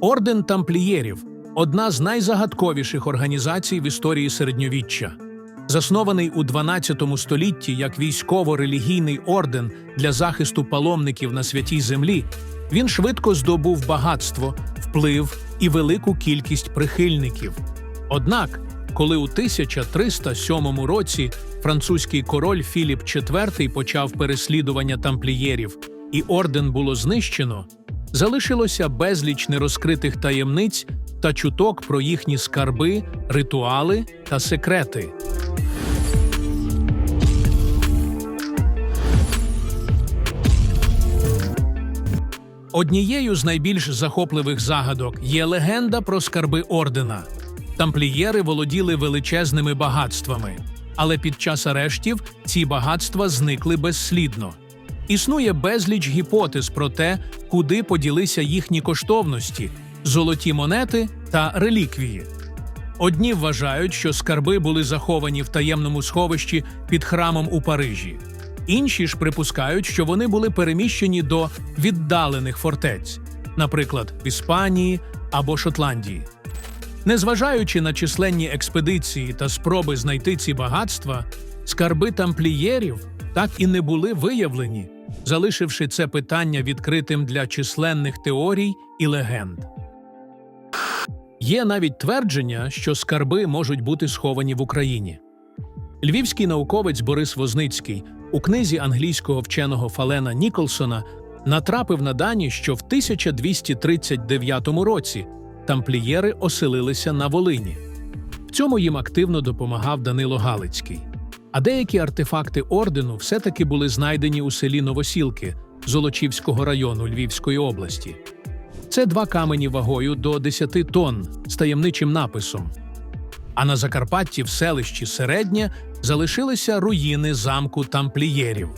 Орден тамплієрів одна з найзагадковіших організацій в історії середньовіччя. Заснований у 12 столітті як військово-релігійний орден для захисту паломників на святій землі, він швидко здобув багатство, вплив і велику кількість прихильників. Однак, коли у 1307 році французький король Філіп IV почав переслідування тамплієрів і орден було знищено, залишилося безліч нерозкритих таємниць та чуток про їхні скарби, ритуали та секрети. Однією з найбільш захопливих загадок є легенда про скарби ордена. Тамплієри володіли величезними багатствами, але під час арештів ці багатства зникли безслідно. Існує безліч гіпотез про те, куди поділися їхні коштовності, золоті монети та реліквії. Одні вважають, що скарби були заховані в таємному сховищі під храмом у Парижі. Інші ж припускають, що вони були переміщені до віддалених фортець, наприклад, в Іспанії або Шотландії. Незважаючи на численні експедиції та спроби знайти ці багатства, скарби тамплієрів так і не були виявлені, залишивши це питання відкритим для численних теорій і легенд. Є навіть твердження, що скарби можуть бути сховані в Україні. Львівський науковець Борис Возницький у книзі англійського вченого Фалена Ніколсона натрапив на дані, що в 1239 році тамплієри оселилися на Волині. В цьому їм активно допомагав Данило Галицький. А деякі артефакти ордену все-таки були знайдені у селі Новосілки Золочівського району Львівської області. Це два камені вагою до 10 тонн з таємничим написом. А на Закарпатті в селищі Середнє залишилися руїни замку тамплієрів.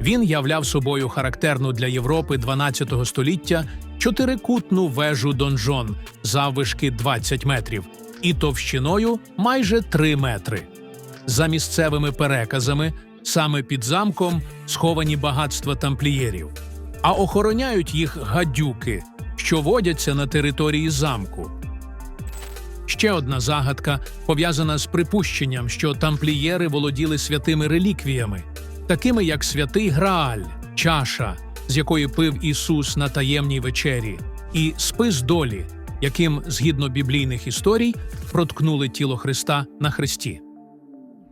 Він являв собою характерну для Європи 12 століття чотирикутну вежу донжон заввишки 20 метрів і товщиною майже 3 метри. За місцевими переказами, саме під замком сховані багатства тамплієрів, а охороняють їх гадюки, що водяться на території замку. Ще одна загадка пов'язана з припущенням, що тамплієри володіли святими реліквіями, такими як святий Грааль, чаша, з якої пив Ісус на таємній вечері, і спис долі, яким, згідно біблійних історій, проткнули тіло Христа на хресті.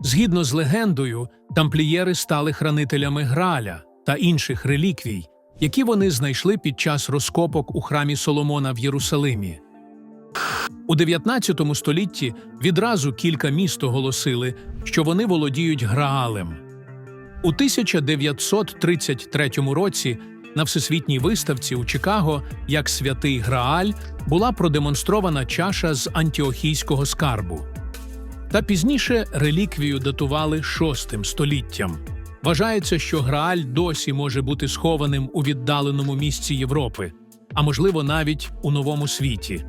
Згідно з легендою, тамплієри стали хранителями Грааля та інших реліквій, які вони знайшли під час розкопок у храмі Соломона в Єрусалимі. У 19 столітті відразу кілька міст оголосили, що вони володіють Граалем. У 1933 році на всесвітній виставці у Чикаго як святий Грааль була продемонстрована чаша з антіохійського скарбу. Та пізніше реліквію датували VI століттям. Вважається, що Грааль досі може бути схованим у віддаленому місці Європи, а можливо навіть у новому світі.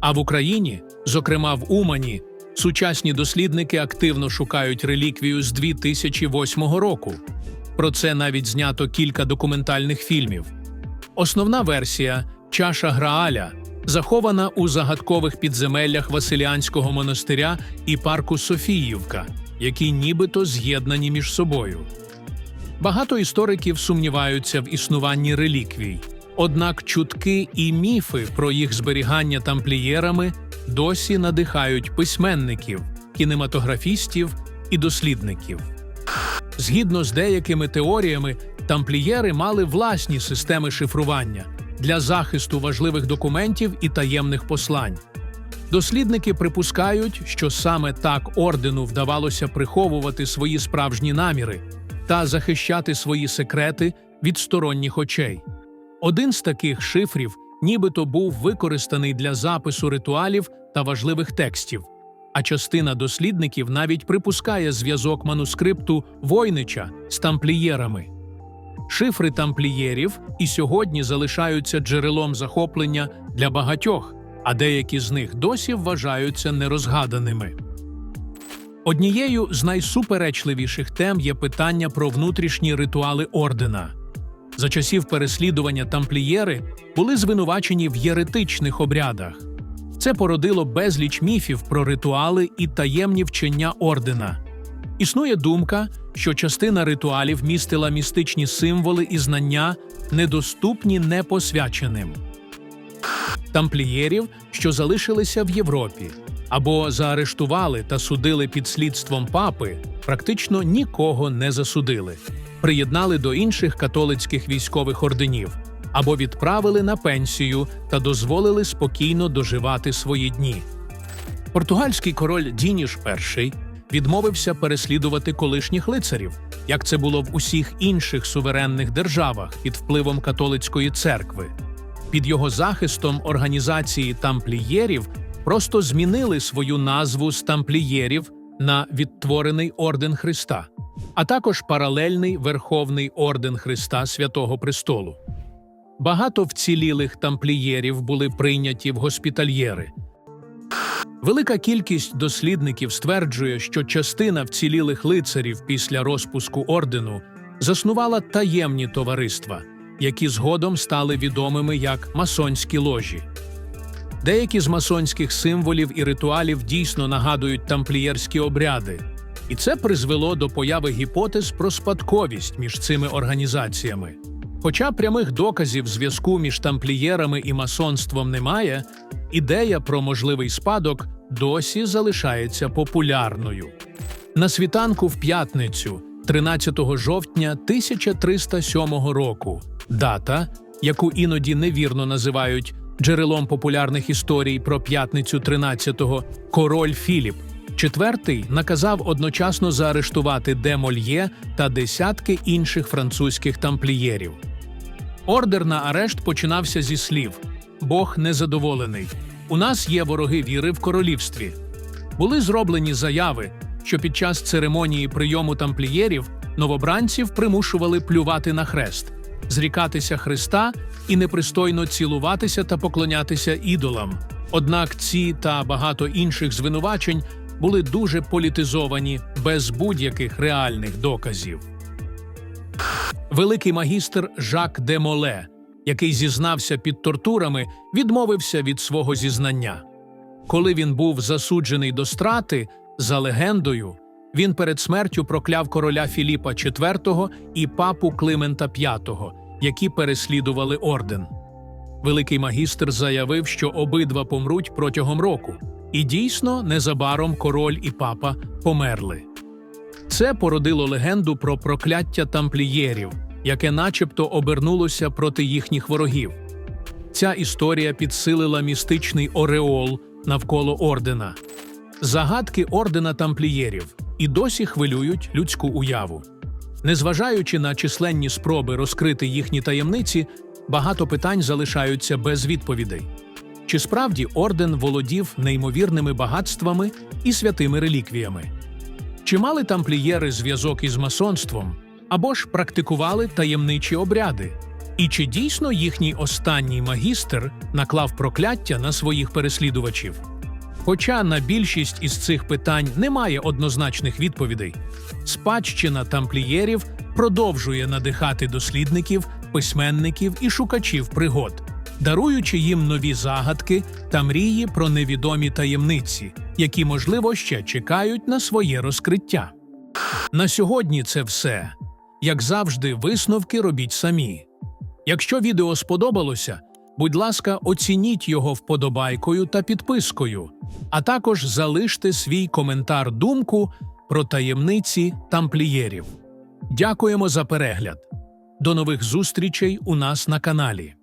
А в Україні, зокрема в Умані, сучасні дослідники активно шукають реліквію з 2008 року. Про це навіть знято кілька документальних фільмів. Основна версія чаша Грааля захована у загадкових підземеллях Василіанського монастиря і парку Софіївка, які нібито з'єднані між собою. Багато істориків сумніваються в існуванні реліквій. Однак чутки і міфи про їх зберігання тамплієрами досі надихають письменників, кінематографістів і дослідників. Згідно з деякими теоріями, тамплієри мали власні системи шифрування для захисту важливих документів і таємних послань. Дослідники припускають, що саме так ордену вдавалося приховувати свої справжні наміри та захищати свої секрети від сторонніх очей. Один з таких шифрів нібито був використаний для запису ритуалів та важливих текстів, а частина дослідників навіть припускає зв'язок манускрипту Войнича з тамплієрами. Шифри тамплієрів і сьогодні залишаються джерелом захоплення для багатьох, а деякі з них досі вважаються нерозгаданими. Однією з найсуперечливіших тем є питання про внутрішні ритуали ордена. За часів переслідування тамплієри були звинувачені в єретичних обрядах. Це породило безліч міфів про ритуали і таємні вчення ордена. Існує думка, що частина ритуалів містила містичні символи і знання, недоступні непосвяченим. Тамплієрів, що залишилися в Європі, або заарештували та судили під слідством папи, практично нікого не засудили, приєднали до інших католицьких військових орденів або відправили на пенсію та дозволили спокійно доживати свої дні. Португальський король Дініш І відмовився переслідувати колишніх лицарів, як це було в усіх інших суверенних державах під впливом католицької церкви. Під його захистом організації тамплієрів просто змінили свою назву з тамплієрів на відтворений орден Христа, а також паралельний Верховний орден Христа Святого Престолу. Багато вцілілих тамплієрів були прийняті в госпітальєри. Велика кількість дослідників стверджує, що частина вцілілих лицарів після розпуску ордену заснувала таємні товариства, які згодом стали відомими як масонські ложі. Деякі з масонських символів і ритуалів дійсно нагадують тамплієрські обряди, і це призвело до появи гіпотез про спадковість між цими організаціями. Хоча прямих доказів зв'язку між тамплієрами і масонством немає, ідея про можливий спадок досі залишається популярною. На світанку в п'ятницю, 13 жовтня 1307 року, дата, яку іноді невірно називають джерелом популярних історій про п'ятницю 13-го, король Філіп IV наказав одночасно заарештувати де Мольє та десятки інших французьких тамплієрів. Ордер на арешт починався зі слів: Бог незадоволений. У нас є вороги віри в королівстві. Були зроблені заяви, що під час церемонії прийому тамплієрів новобранців примушували плювати на хрест, зрікатися Христа і непристойно цілуватися та поклонятися ідолам. Однак ці та багато інших звинувачень були дуже політизовані без будь-яких реальних доказів. Великий магістр Жак де Моле, який зізнався під тортурами, відмовився від свого зізнання. Коли він був засуджений до страти, за легендою, він перед смертю прокляв короля Філіпа IV і папу Климента V, які переслідували орден. Великий магістр заявив, що обидва помруть протягом року, і дійсно незабаром король і папа померли. Це породило легенду про прокляття тамплієрів, яке начебто обернулося проти їхніх ворогів. Ця історія підсилила містичний ореол навколо ордена. Загадки ордена тамплієрів і досі хвилюють людську уяву. Незважаючи на численні спроби розкрити їхні таємниці, багато питань залишаються без відповідей. Чи справді орден володів неймовірними багатствами і святими реліквіями? Чи мали тамплієри зв'язок із масонством або ж практикували таємничі обряди? І чи дійсно їхній останній магістр наклав прокляття на своїх переслідувачів? Хоча на більшість із цих питань немає однозначних відповідей, спадщина тамплієрів продовжує надихати дослідників, письменників і шукачів пригод, даруючи їм нові загадки та мрії про невідомі таємниці, які, можливо, ще чекають на своє розкриття. На сьогодні це все. Як завжди, висновки робіть самі. Якщо відео сподобалося, будь ласка, оцініть його вподобайкою та підпискою, а також залиште свій коментар думку про таємниці тамплієрів. Дякуємо за перегляд. До нових зустрічей у нас на каналі.